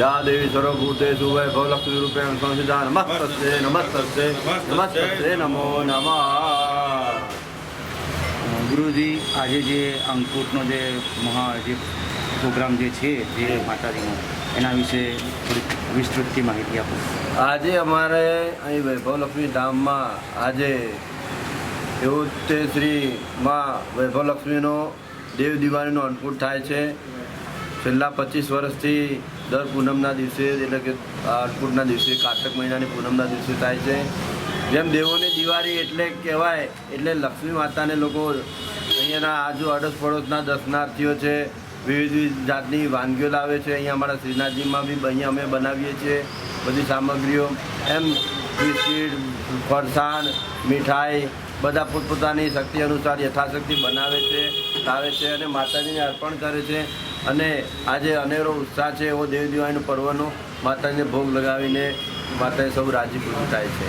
યા દેવી સર્વભૂતેષુ વૈભવલક્ષ્મી રૂપેણ સંસિદા નમસ્તસ્તે નમસ્તસ્તે નમસ્તસ્તે નમો नमः ગુરુજી, આજે જે અંકુટનો જે મહા જે પ્રોગ્રામ જે છે, જે માતાજીનો, એના વિશે થોડીક વિસ્તૃતથી માહિતી આપો. આજે અમારે અહીં વૈભવલક્ષ્મી ધામમાં આજે એવું તે શ્રી માં વૈભવલક્ષ્મીનો દેવ દિવાળીનો અન્નકૂટ થાય છે. છેલ્લા પચીસ વર્ષથી દર પૂનમના દિવસે, એટલે કે આ દિવસે, કાર્તક મહિનાની પૂનમના દિવસે થાય છે. જેમ દેવોની દિવાળી એટલે કહેવાય, એટલે લક્ષ્મી માતાને લોકો અહીંયાના આજુ અડોશ પડોશના દર્શનાર્થીઓ છે, વિવિધ વિવિધ જાતની વાનગીઓ લાવે છે. અહીંયા અમારા શ્રીનાથજીમાં બી અહીંયા અમે બનાવીએ છીએ બધી સામગ્રીઓ. એમ બિસ્કીટ, ફરસાણ, મીઠાઈ, બધા પોતપોતાની શક્તિ અનુસાર યથાશક્તિ બનાવે છે, લાવે છે અને માતાજીને અર્પણ કરે છે. અને આજે અનેરો ઉત્સાહ છે એવો દેવ દિવાળીનો પર્વનો માતાને ભોગ લગાવીને માતાએ સૌ રાજી ખુશી થાય છે.